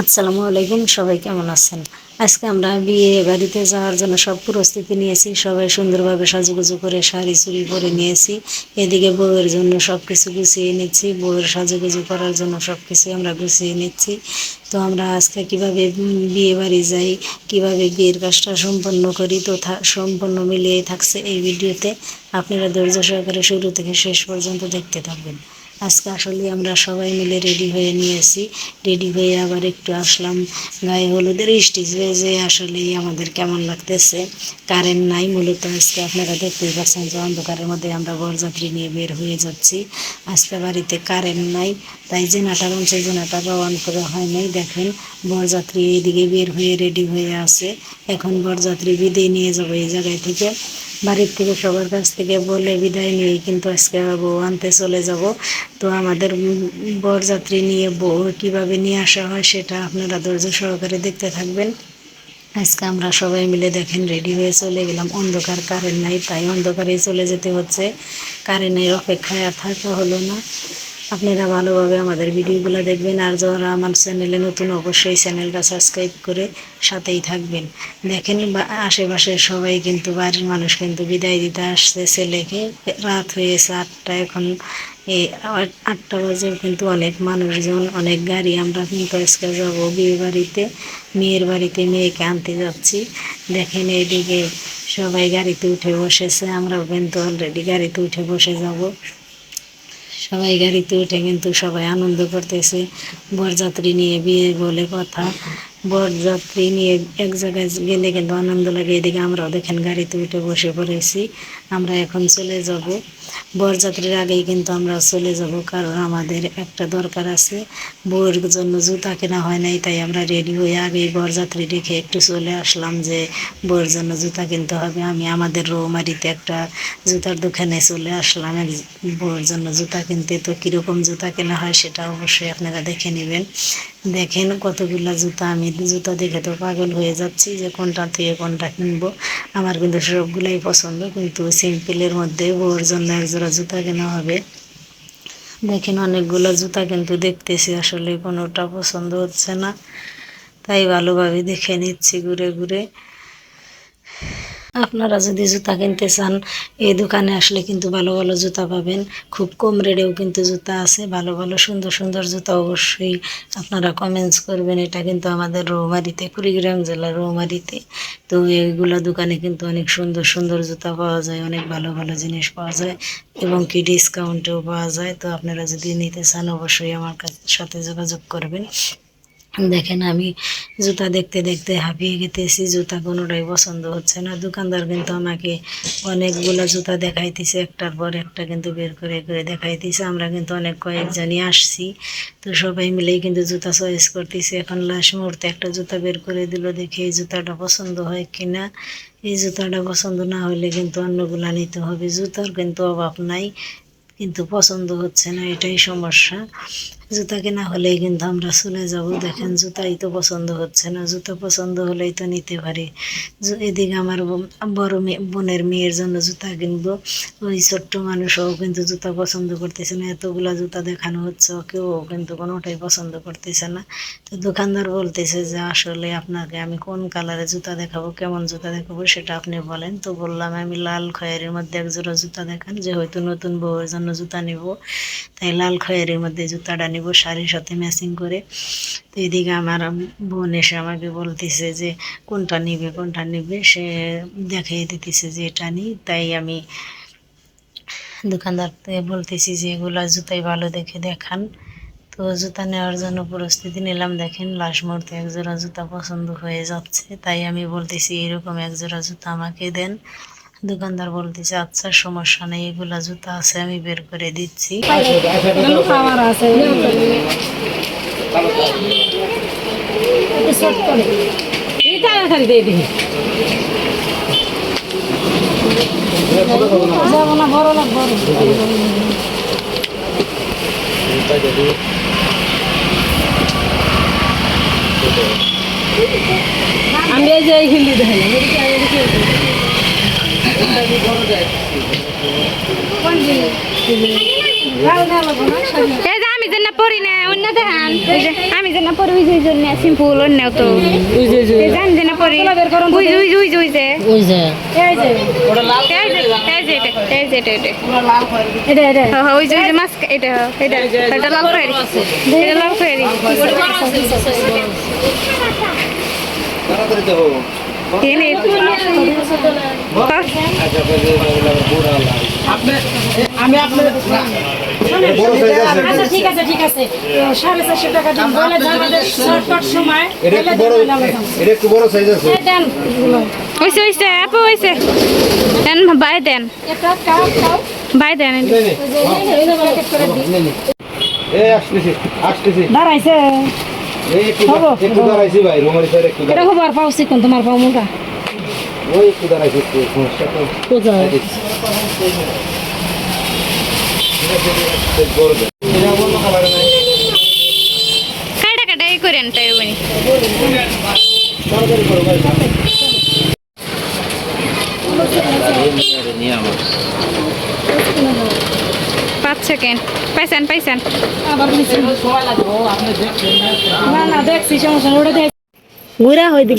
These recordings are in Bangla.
আসসালামু আলাইকুম, সবাই কেমন আছেন? আজকে আমরা বিয়ে বাড়িতে যাওয়ার জন্য সব প্রস্তুতি নিয়েছি, সবাই সুন্দরভাবে সাজুগুজু করে শাড়ি চুড়ি পরে নিয়েছি। এদিকে বউয়ের জন্য সব কিছু গুছিয়ে নিচ্ছি, বউয়ের সাজুগুজু করার জন্য সব কিছু আমরা গুছিয়ে নিচ্ছি। তো আমরা আজকে কীভাবে বিয়ে বাড়ি যাই, কীভাবে বিয়ের কাজটা সম্পন্ন করি তো সম্পূর্ণ মিলিয়ে থাকছে এই ভিডিওতে। আপনারা ধৈর্য সহকারে শুরু থেকে শেষ পর্যন্ত দেখতে থাকবেন। আজকে আসলে আমরা সবাই মিলে রেডি হয়ে নিয়েছি রেডি হয়ে আবার একটু আসলাম গায়ে হলুদের হয়ে যে আসলে আমাদের কেমন লাগতেছে। কারেন্ট নাই, মূলত আজকে আপনারা দেখতেই পাচ্ছেন যে অন্ধকারের মধ্যে আমরা বরযাত্রী নিয়ে বের হয়ে যাচ্ছি। আজকে বাড়িতে কারেন্ট নাই, তাই জেনাটা রয়েছে জেনাটা অন করা হয় নাই। দেখেন, বরযাত্রী এইদিকে বের হয়ে রেডি হয়ে আছে। এখন বরযাত্রী বিদায় নিয়ে যাব এই জায়গায় থেকে। বাড়ির থেকে সবার কাছ থেকে বলে বিদায় নিয়ে কিন্তু আজকে আনতে চলে যাব। তো আমাদের বরযাত্রী নিয়ে কীভাবে নিয়ে আসা হয় সেটা আপনারা ধৈর্য সহকারে দেখতে থাকবেন। আজকে আমরা সবাই মিলে দেখেন রেডি হয়ে চলে গেলাম। অন্ধকার কারেন্ট নাই, তাই অন্ধকারে চলে যেতে হচ্ছে। কারেন্টের অপেক্ষায় আর থাকা হলো না। আপনারা ভালোভাবে আমাদের ভিডিওগুলো দেখবেন আর যারা আমার চ্যানেলে নতুন, অবশ্যই চ্যানেলটা সাবস্ক্রাইব করে সাথেই থাকবেন। দেখেন আশেপাশের সবাই কিন্তু বাড়ির মানুষ কিন্তু বিদায় দিতে আসছে ছেলেকে রাত হয়েছে আটটা এখন। এই আটটা বাজে কিন্তু অনেক মানুষজন, অনেক গাড়ি আমরা কিন্তু আজকে যাব বিয়ে বাড়িতে, মেয়ের বাড়িতে মেয়েকে আনতে যাচ্ছি। দেখেন এইদিকে সবাই গাড়িতে উঠে বসেছে, আমরাও কিন্তু অলরেডি গাড়িতে উঠে বসে যাব। সবাই গাড়িতে উঠে কিন্তু সবাই আনন্দ করতেছে। বরযাত্রী নিয়ে বিয়ে বলে কথা। বরযাত্রী নিয়ে এক জায়গায় গেলে কিন্তু আনন্দ লাগে। এদিকে আমরাও দেখেন গাড়িতে উঠে বসে পড়েছি। আমরা এখন চলে যাব। বরযাত্রীর আগেই কিন্তু আমরা চলে যাব কারণ আমাদের একটা দরকার আছে। বউয়ের জন্য জুতা কেনা হয় নাই, তাই আমরা রেডি হয়ে আগেই বরযাত্রী রেখে একটু চলে আসলাম যে বউয়ের জন্য জুতা কিনতে হবে। আমি আমাদের রৌমারিতে একটা জুতার দোকানে চলে আসলাম। বউয়ের জন্য জুতা কিনতে। তো কীরকম জুতা কেনা হয় সেটা অবশ্যই আপনারা দেখে নেবেন। দেখেন কতগুলো জুতা, আমি জুতা দেখে তো পাগল হয়ে যাচ্ছি যে কোনটা থেকে কোনটা কিনবো। আমার কিন্তু সবগুলাই পছন্দ, কিন্তু সিম্পলের মধ্যে বউর জন্য একজোড়া জুতা কেনা হবে। দেখেন অনেকগুলো জুতা কিন্তু দেখতেছি, আসলে কোনোটা পছন্দ হচ্ছে না। তাই ভালোভাবে দেখে নিচ্ছি ঘুরে ঘুরে। আপনারা যদি জুতা কিনতে চান, এই দোকানে আসলে কিন্তু ভালো ভালো জুতা পাবেন। খুব কম রেটেও কিন্তু জুতা আছে। ভালো ভালো সুন্দর সুন্দর জুতা অবশ্যই আপনারা কমেন্টস করবেন। এটা কিন্তু আমাদের রৌমারিতে, কুড়িগ্রাম জেলার রৌমারিতে। তো এইগুলো দোকানে কিন্তু অনেক সুন্দর সুন্দর জুতা পাওয়া যায়, অনেক ভালো ভালো জিনিস পাওয়া যায় এবং কি ডিসকাউন্টেও পাওয়া যায়। তো আপনারা যদি নিতে চান, অবশ্যই আমার সাথে যোগাযোগ করবেন। দেখেন আমি জুতা দেখতে দেখতে হাঁপিয়ে গেতেছি, জুতা কোনোটাই পছন্দ হচ্ছে না। দোকানদার কিন্তু আমাকে অনেকগুলো জুতা দেখাইতেছে, একটার পর একটা কিন্তু বের করে করে দেখাইতেছে। আমরা কিন্তু অনেক কয়েকজনই আসছি, তো সবাই মিলেই কিন্তু জুতা চয়েস করতেছি। এখন লাস্ট মুহূর্তে একটা জুতা বের করে দিল, দেখি এই জুতাটা পছন্দ হয় কিনা। এই জুতাটা পছন্দ না হলে কিন্তু অন্যগুলা নিতে হবে। জুতার কিন্তু অভাব নাই, কিন্তু পছন্দ হচ্ছে না, এটাই সমস্যা। জুতা কেনা হলেই কিন্তু আমরা চলে যাব। দেখেন, জুতাই তো পছন্দ হচ্ছে না। জুতা পছন্দ হলেই তো নিতে পারি। এদিকে আমার বড় বোনের মেয়ের জন্য জুতা কিনবো। ওই ছোট্ট মানুষও কিন্তু জুতা পছন্দ করতেছে না। এতগুলা জুতা দেখানো হচ্ছে কেউ কিন্তু কোনোটাই পছন্দ করতেছে না। তো দোকানদার বলতেছে যে, আসলে আপনাকে আমি কোন কালারের জুতা দেখাবো, কেমন জুতা দেখাবো সেটা আপনি বলেন। তো বললাম, আমি লাল খয়েরির মধ্যে এক জোড়া জুতা দেখান। যে হয়তো নতুন বউয়ের জন্য জুতা নিব, তাই লাল খয়েরির মধ্যে জুতাটা নিব। শাড়ির সাথে ম্যাচিং করে। তো এদিকে আমার বোন এসে আমাকে বলতেছে যে, কোনটা নিবে কোনটা নিবে? সে দেখিয়ে দিতেছে যে, এটা নিই তাই আমি দোকানদারকে বলতেছি যে, এগুলা জুতাই ভালো দেখে দেখান। তো জুতা নেওয়ার জন্য প্রস্তুতি নিলাম। দেখেন লাস্ট মুহূর্তে এক জোড়া জুতা পছন্দ হয়ে যাচ্ছে। তাই আমি বলতেছি, এরকম এক জোড়া জুতা আমাকে দেন। দোকানদার বলতেছে আচ্ছা সমস্যা নেই, এগুলা জুতা আছে, আমি বের করে দিচ্ছি। আমি যে হিন্দি দেখেন। এই যে আমি যেন পড়ি না অন্য দেখান। আমি যেন পড়ি ওই যে জন্য সিম্পল অন্য তো। জান যেন পড়ি ওই যে ওই যে ওই যে ওই যে। ওই যে। এই যে। এই যে এই যে এটা এটা এটা। এটা এটা। হ্যাঁ হ্যাঁ, ওই যে ওই যে মাস্ক এটা হ্যাঁ, এটা। এটা লাল খয়েরি এটা লাল খয়েরি এনে আচ্ছা ঠিক আছে ঠিক আছে সাড়ে চারশো টাকা দিন বলে আমাদের শর্টকাট সময় এটা একটু বড় এটা একটু বড় সাইজ আছে দেন হইছে হইছে আপু হইছে দেন বাই দেন বাই দেন আসতেছি আসতেছি দাঁড়াইছে একটু হব। একটু দাঁড়াইছি ভাই রুমালি স্যার একটু এটা দাঁড়াইছি খুব আর পাও শিখুন তোমার পাও মুখা ওই একটু দাঁড়াইছি একটু সমস্যা তো কোথায় বড় দেন। এটা অন্য কালারে নাই কাটা কাটা এই করেন তাই বনি তাড়াতাড়ি করো ভাই পাঁচ সেকেন্ড পাইছেন পাইছেন। না না দেখছি সমস্যা ওটা দেখ ঘুরা হয়ে দিক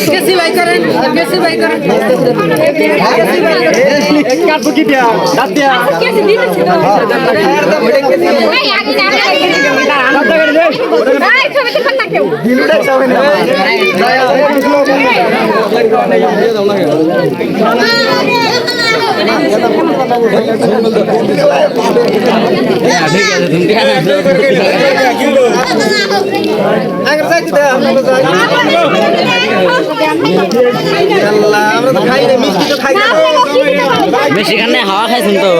দে চল চল একটু চল আর সামনে একটু সামনে হ্যাঁ, এ- এ দেখো। এই, আগে না, আগে না। এই, ছবি তুলবেন না কেউ। বেশি খানে হাওয়া খাইছেন তো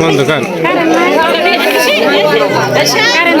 কোন দোকান কারেন্ট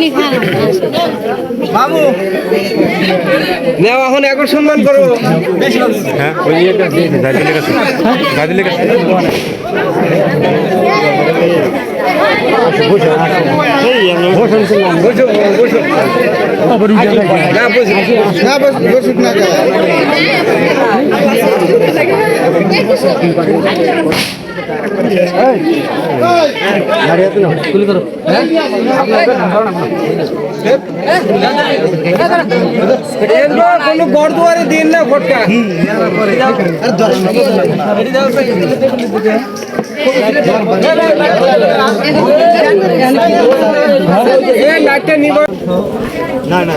মিষ্টি খাবে? কোন দোকান নেওয়া এখন এখন সম্মান করো। হ্যাঁ ওই ইয়েটা দিয়েছে গাজীলের কাছে। গাজীলের কাছে। না বস বসুক না গড়দুয়ারে দিন না ফটকা লাইটটা না না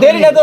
দেরি তো